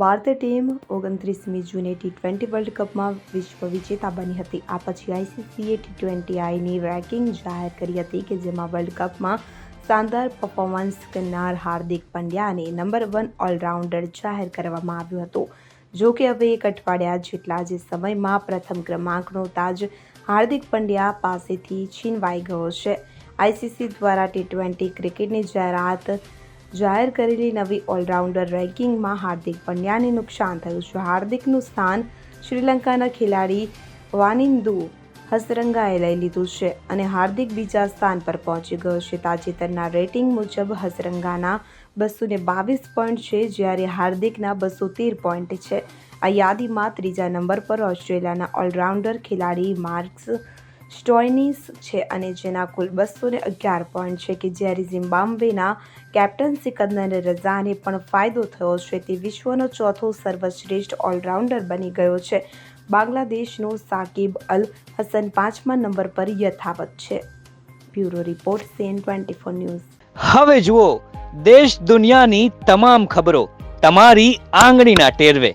ભારતીય ટીમ ઓગણત્રીસમી જૂને T twenty world કપમાં વિશ્વ વિજેતા બની હતી. આ પછી આઈસીસીએ ટી ટ્વેન્ટી આઈની રેન્કિંગ જાહેર કરી હતી કે જેમાં વર્લ્ડ કપમાં શાનદાર પરફોર્મન્સ કરનાર હાર્દિક પંડ્યાને નંબર વન ઓલરાઉન્ડર જાહેર કરવામાં આવ્યું હતું. જો કે હવે એક અઠવાડિયા જેટલા જે સમયમાં પ્રથમ ક્રમાંકનો તાજ હાર્દિક પંડ્યા પાસેથી છીનવાઈ ગયો છે. આઈસીસી દ્વારા ટી ટ્વેન્ટી ક્રિકેટની જાહેરાત જાહેર કરેલી નવી ઓલરાઉન્ડર રેન્કિંગમાં હાર્દિક પંડ્યાને નુકસાન થયું છે. હાર્દિકનું સ્થાન શ્રીલંકાના ખેલાડી વાનિંદુ હસરંગાએ લઈ લીધું છે અને હાર્દિક બીજા સ્થાન પર પહોંચી ગયો છે. તાજેતરના રેટિંગ મુજબ હસરંગાના બસો ને બાવીસ પોઈન્ટ છે, જ્યારે હાર્દિકના બસો તેર પોઈન્ટ છે. આ યાદીમાં ત્રીજા નંબર પર ઓસ્ટ્રેલિયાના ઓલરાઉન્ડર ખેલાડી માર્ક્સ સ્ટોઇનિસ છે અને જેના કુલ બસો ને અગિયાર પોઈન્ટ છે કે જ્યારે ઝિમ્બાબ્વેના કેપ્ટન સિકંદર રઝાને પણ ફાયદો થયો છે તે વિશ્વનો ચોથો સર્વશ્રેષ્ઠ ઓલરાઉન્ડર બની ગયો છે. બાંગ્લાદેશનો સાકિબ અલ હસન પાંચમા નંબર પર યથાવત છે. Bureau report CN twenty four news. હવે જુઓ, દેશ દુનિયાની તમામ ખબરો તમારી આંગળીના ટેરવે.